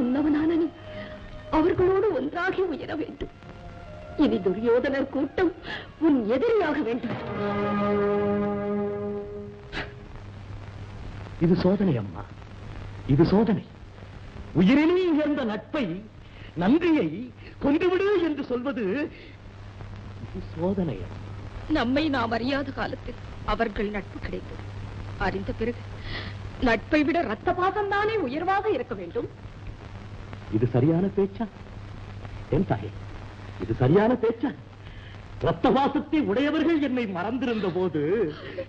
உன்னவனான நீ அவர்களோடு ஒன்றாகி உயர வேண்டும். இனி துரியோதனர் கூட்டம் உன் எதிரியாக வேண்டும். இது சோதனை அம்மா. இது சோதனை. உயிரினே உயர்ந்த நட்பை நன்றியை கொன்றுவிடு என்று சொல்வது சோதனை நம்மை நாம் அறியாத காலத்தில் அவர்கள் நட்பு கிடைத்தது. அறிந்த பிறகு நட்பை விட ரத்த பாசம் தானே உயர்வாக இருக்க வேண்டும்? இது சரியான பேச்சா? என் தாயே? இது சரியான பேச்சா? ரத்தவாசத்தை உடையவர்கள் என்னை மறந்திருந்த போது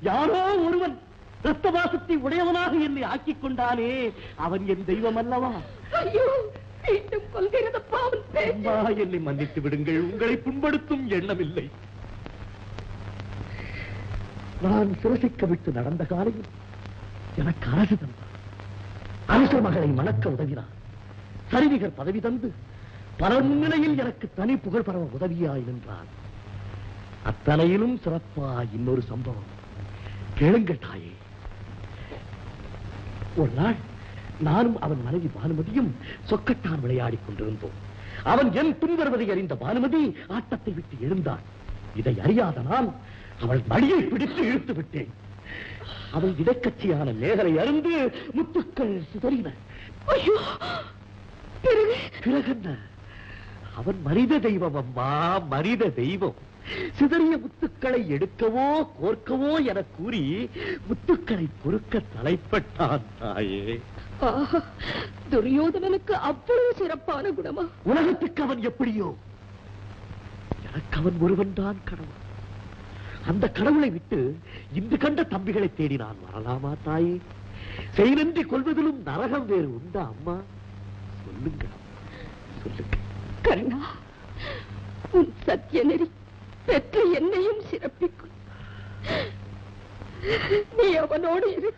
யாரோ ஒருவன் ரத்தவாசத்தை உடையவனாக என்னை ஆக்கிக் கொண்டானே அவன் என் தெய்வம் அல்லவா? என்னை மன்னித்து விடுங்கள். உங்களை புண்படுத்தும் எண்ணமில்லை. நான் சிரசிக்க விட்டு நடந்த காலையில் எனக்கு அரசு தந்தார் அரச மகளை மணக்க உதவினார் சரிநிகர் பதவி தந்து பல முன்னிலையில் எனக்கு தனி புகழ் பரவ உதவியாய் நின்றான். அத்தனையிலும் சிறப்பாய் இன்னொரு சம்பவம். கேளுங்கள் தாயே. ஒரு நாள் நானும் அவன் மனைவி பானுமதியும் சொக்கட்டான் விளையாடிக் கொண்டிருந்தோம். அவன் என் பின்வருவதை அறிந்த பானுமதி ஆட்டத்தை விட்டு எழுந்தாள் இதை அறியாத நான் அவள் மடியை பிடித்து இழுத்து விட்டேன். அவள் இடைக்கட்சியான மேகலை அருந்து முத்துக்கள் சிதறின. ஐயோ! பிறகு? பிறகென்ன? அவன் மனித தெய்வம் அம்மா மனித தெய்வம். சிதறிய முத்துக்களை எடுக்கவோ கோர்க்கவோ என கூறி முத்துக்களை பொறுக்க தலைப்பட்டான் தாயே. துரியோதனனுக்கு அவ்வளவு சிறப்பான குணமா? உலகத்துக்கு அவன் எப்படியோ? எனக்கு அவன் ஒருவன் தான் கடவுள். அந்த கடவுளை விட்டு இன்று கண்ட தம்பிகளை தேடி நான் வரலாமா தாயே? செயலின்றி கொள்வதிலும் நரகம் வேறு உண்டா அம்மா? சொல்லுங்க சொல்லுங்க உன் சத்திய நெறி பெற்ற என்னையும் சிறப்பிக்கும். நீ அவனோடு இரு.